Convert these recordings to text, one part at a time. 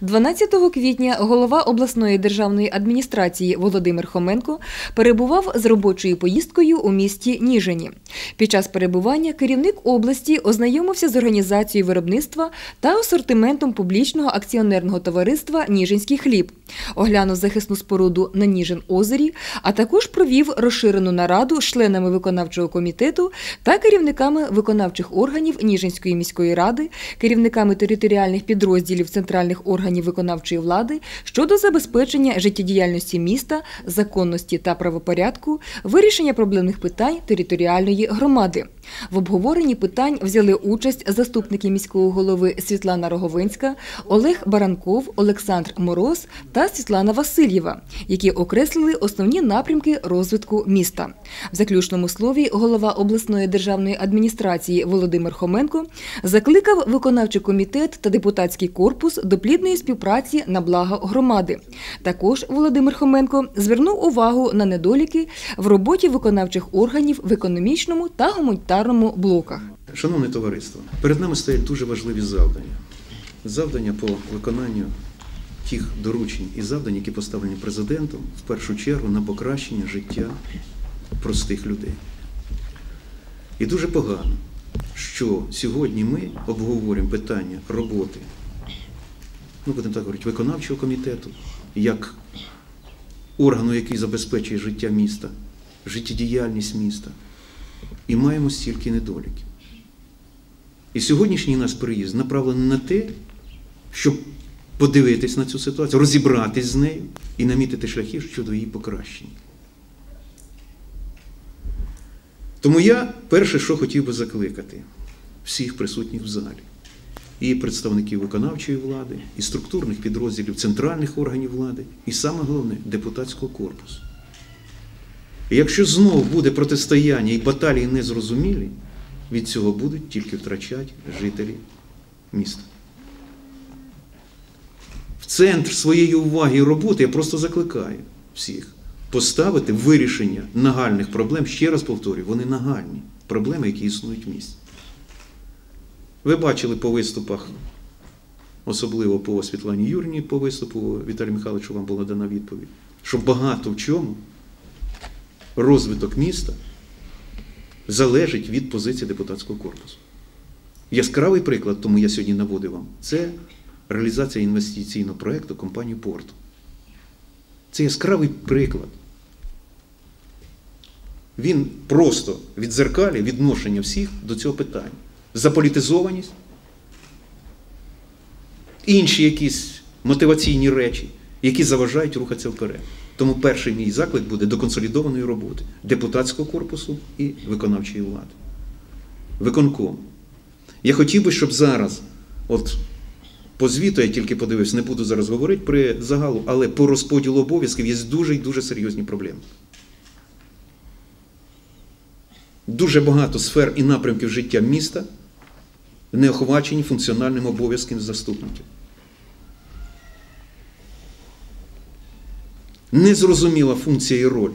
12 квітня голова обласної державної адміністрації Володимир Хоменко перебував з робочою поїздкою у місті Ніжині. Під час перебування керівник області ознайомився з організацією виробництва та асортиментом публічного акціонерного товариства Ніжинський хліб, оглянув захисну споруду на Ніжин озері, а також провів розширену нараду з членами виконавчого комітету та керівниками виконавчих органів Ніжинської міської ради, керівниками територіальних підрозділів центральних органів виконавчої влади щодо забезпечення життєдіяльності міста, законності та правопорядку, вирішення проблемних питань територіальної громади. В обговоренні питань взяли участь заступники міського голови Світлана Роговинська, Олег Баранков, Олександр Мороз та Світлана Васильєва, які окреслили основні напрямки розвитку міста. В заключному слові голова обласної державної адміністрації Володимир Хоменко закликав виконавчий комітет та депутатський корпус до плідної співпраці на благо громади. Також Володимир Хоменко звернув увагу на недоліки в роботі виконавчих органів в економічному та гуманітарному блоках. Шановне товариство, перед нами стоять дуже важливі завдання. Завдання по виконанню тих доручень і завдань, які поставлені президентом, в першу чергу на покращення життя простих людей. І дуже погано, що сьогодні ми обговорюємо питання роботи, ну будемо так говорити, виконавчого комітету, як органу, який забезпечує життя міста, життєдіяльність міста. І маємо стільки недоліків. І сьогоднішній наш приїзд направлений на те, щоб подивитись на цю ситуацію, розібратись з нею і намітити шляхи щодо її покращення. Тому я перше, що хотів би закликати всіх присутніх в залі, і представників виконавчої влади, і структурних підрозділів центральних органів влади, і саме головне депутатського корпусу. І якщо знову буде протистояння і баталії незрозумілі, від цього будуть тільки втрачати жителі міста. В центр своєї уваги і роботи я просто закликаю всіх поставити вирішення нагальних проблем, ще раз повторюю, вони нагальні проблеми, які існують в місті. Ви бачили по виступах, особливо по Світлані Юрні, по виступу Віталію Михайловичу вам була дана відповідь, що багато в чому розвиток міста залежить від позиції депутатського корпусу. Яскравий приклад, тому я сьогодні наводив вам, це реалізація інвестиційного проєкту компанії Порту. Це яскравий приклад. Він просто відзеркалює відношення всіх до цього питання. Заполітизованість, інші якісь мотиваційні речі, які заважають рухатися вперед. Тому перший мій заклик буде до консолідованої роботи депутатського корпусу і виконавчої влади. Виконком. Я хотів би, щоб зараз, от по звіту я тільки подивився, не буду зараз говорити при загалу, але по розподілу обов'язків є дуже і дуже серйозні проблеми. Дуже багато сфер і напрямків життя міста не охвачені функціональним обов'язком заступників. Незрозуміла функція і роль.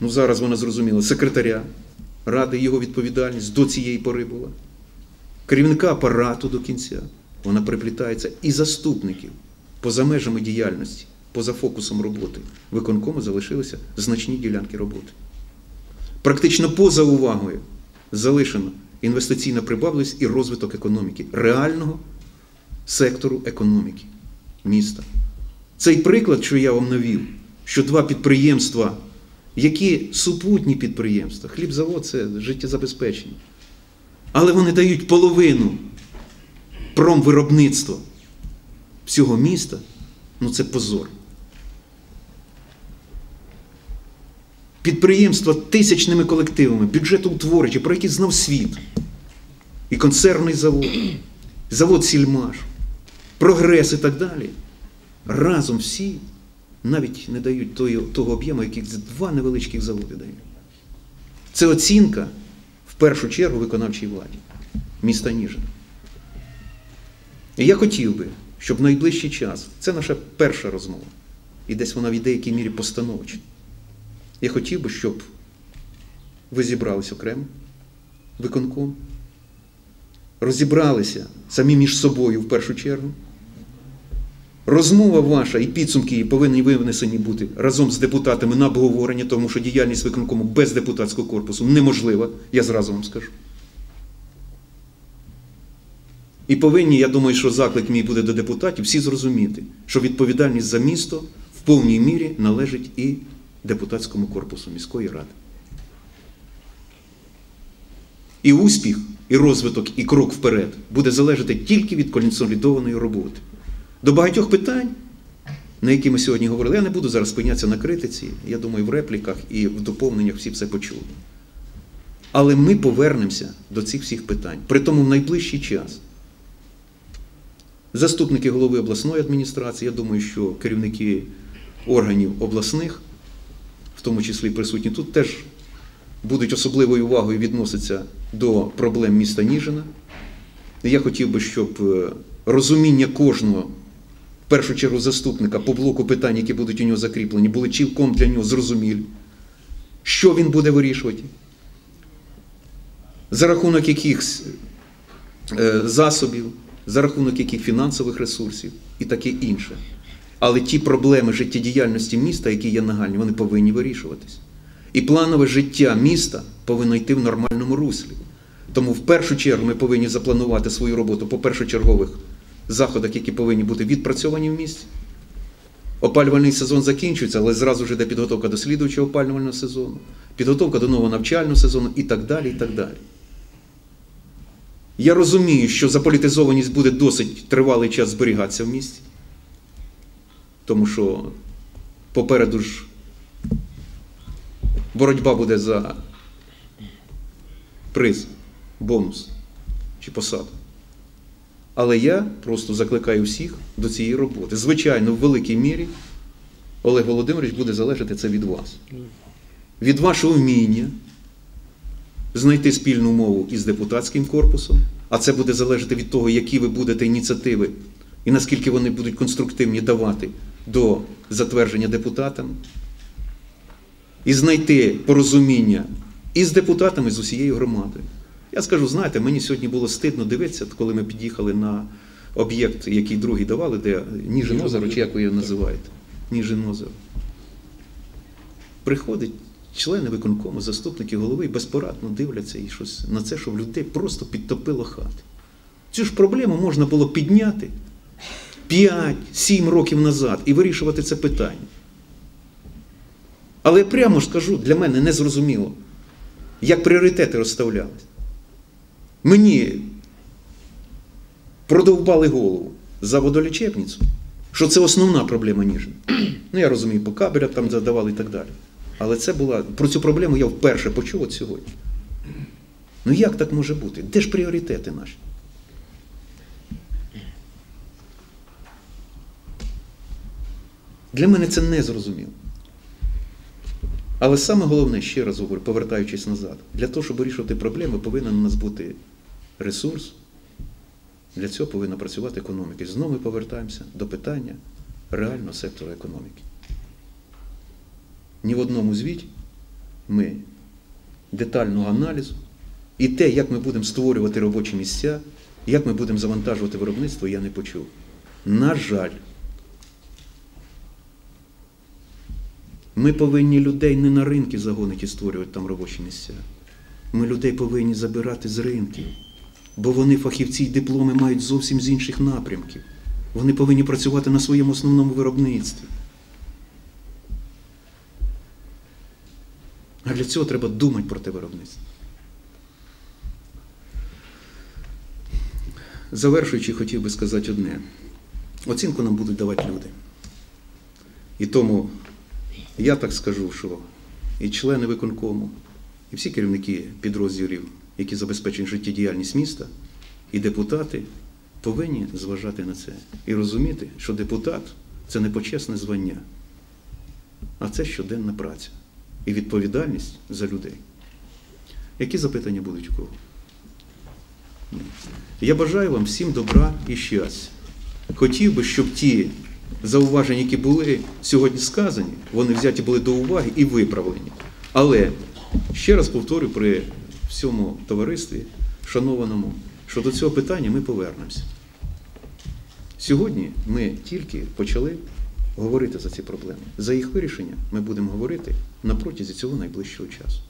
Ну, зараз вона зрозуміла секретаря ради, його відповідальність до цієї пори була. Керівника апарату до кінця. Вона приплітається і заступників поза межами діяльності, поза фокусом роботи. Виконкому залишилися значні ділянки роботи. Практично поза увагою залишено інвестиційна прибавленість і розвиток економіки, реального сектору економіки міста. Цей приклад, що я вам навів, що два підприємства, які супутні підприємства, хлібзавод це життєзабезпечення, але вони дають половину промвиробництва всього міста, ну це позор. Підприємства тисячними колективами, бюджетоутворюючі, про які знав світ. І консервний завод, завод Сільмаш, прогрес і так далі. Разом всі навіть не дають того, того об'єму, яких два невеличких заводи дають. Це оцінка в першу чергу виконавчій владі міста Ніжин. І я хотів би, щоб в найближчий час, це наша перша розмова, і десь вона в деякій мірі постановочна. Я хотів би, щоб ви зібралися окремо, виконком, розібралися самі між собою в першу чергу, Розмова ваша і підсумки її повинні винесені бути разом з депутатами на обговорення, тому що діяльність виконкому без депутатського корпусу неможлива, я зразу вам скажу. І повинні, я думаю, що заклик мій буде до депутатів, всі зрозуміти, що відповідальність за місто в повній мірі належить і депутатському корпусу міської ради. І успіх, і розвиток, і крок вперед буде залежати тільки від консолідованої роботи. До багатьох питань, на які ми сьогодні говорили, я не буду зараз спинятися на критиці, я думаю, в репліках і в доповненнях всі все почули. Але ми повернемося до цих всіх питань, при тому в найближчий час. Заступники голови обласної адміністрації, я думаю, що керівники органів обласних, в тому числі присутні тут, теж будуть особливою увагою відноситися до проблем міста Ніжина. Я хотів би, щоб е, розуміння кожного, в першу чергу заступника по блоку питань, які будуть у нього закріплені, були цілком для нього зрозумілі, що він буде вирішувати, за рахунок яких е, засобів, за рахунок яких фінансових ресурсів і таке інше. Але ті проблеми життєдіяльності міста, які є нагальні, вони повинні вирішуватись. І планове життя міста повинно йти в нормальному руслі. Тому в першу чергу ми повинні запланувати свою роботу по першочергових заходах, які повинні бути відпрацьовані в місті. Опалювальний сезон закінчується, але зразу ж йде підготовка до слідуючого опалювального сезону, підготовка до нового навчального сезону і так далі. і так далі. Я розумію, що заполітизованість буде досить тривалий час зберігатися в місті, тому що попереду ж боротьба буде за приз, бонус чи посаду. Але я просто закликаю всіх до цієї роботи. Звичайно, в великій мірі Олег Володимирович буде залежати це від вас. Від вашого вміння знайти спільну мову із депутатським корпусом, а це буде залежати від того, які ви будете ініціативи і наскільки вони будуть конструктивні давати до затвердження депутатами, і знайти порозуміння і з депутатами, і з усією громадою. Я скажу, знаєте, мені сьогодні було стидно дивитися, коли ми під'їхали на об'єкт, який другий давали, де Ніжин озеро, чи як ви його називаєте? Ніжин озеро. Приходить члени виконкому, заступники голови і безпорадно дивляться і щось на це, що в людей просто підтопило хати. Цю ж проблему можна було підняти 5-7 років назад і вирішувати це питання. Але я прямо ж скажу, для мене не зрозуміло, як пріоритети розставлялись. Мені продовбали голову за водолічебницю, що це основна проблема Ніжин. Ну, я розумію, по кабелям там задавали і так далі. Але це була, про цю проблему я вперше почув от сьогодні. Ну як так може бути? Де ж пріоритети наші? Для мене це не зрозуміло. Але саме головне, ще раз говорю, повертаючись назад, для того, щоб вирішувати проблеми, повинен у нас бути ресурс. Для цього повинна працювати економіка. І знову ми повертаємося до питання реального сектору економіки. Ні в одному звіті ми детального аналізу і те, як ми будемо створювати робочі місця, як ми будемо завантажувати виробництво, я не почув. На жаль, ми повинні людей не на ринки загонити і створювати там робочі місця. Ми людей повинні забирати з ринків, бо вони фахівці й дипломи мають зовсім з інших напрямків. Вони повинні працювати на своєму основному виробництві. А для цього треба думати про те виробництво. Завершуючи, хотів би сказати одне. Оцінку нам будуть давати люди. І тому я так скажу, що і члени виконкому, і всі керівники підрозділів, які забезпечують життєдіяльність міста, і депутати повинні зважати на це і розуміти, що депутат це не почесне звання, а це щоденна праця і відповідальність за людей. Які запитання будуть у кого? Я бажаю вам всім добра і щастя. Хотів би, щоб ті зауваження, які були сьогодні сказані, вони взяті були до уваги і виправлені. Але ще раз повторю при всьому товаристві, шанованому, що до цього питання ми повернемося. Сьогодні ми тільки почали говорити за ці проблеми. За їх вирішення ми будемо говорити на протязі цього найближчого часу.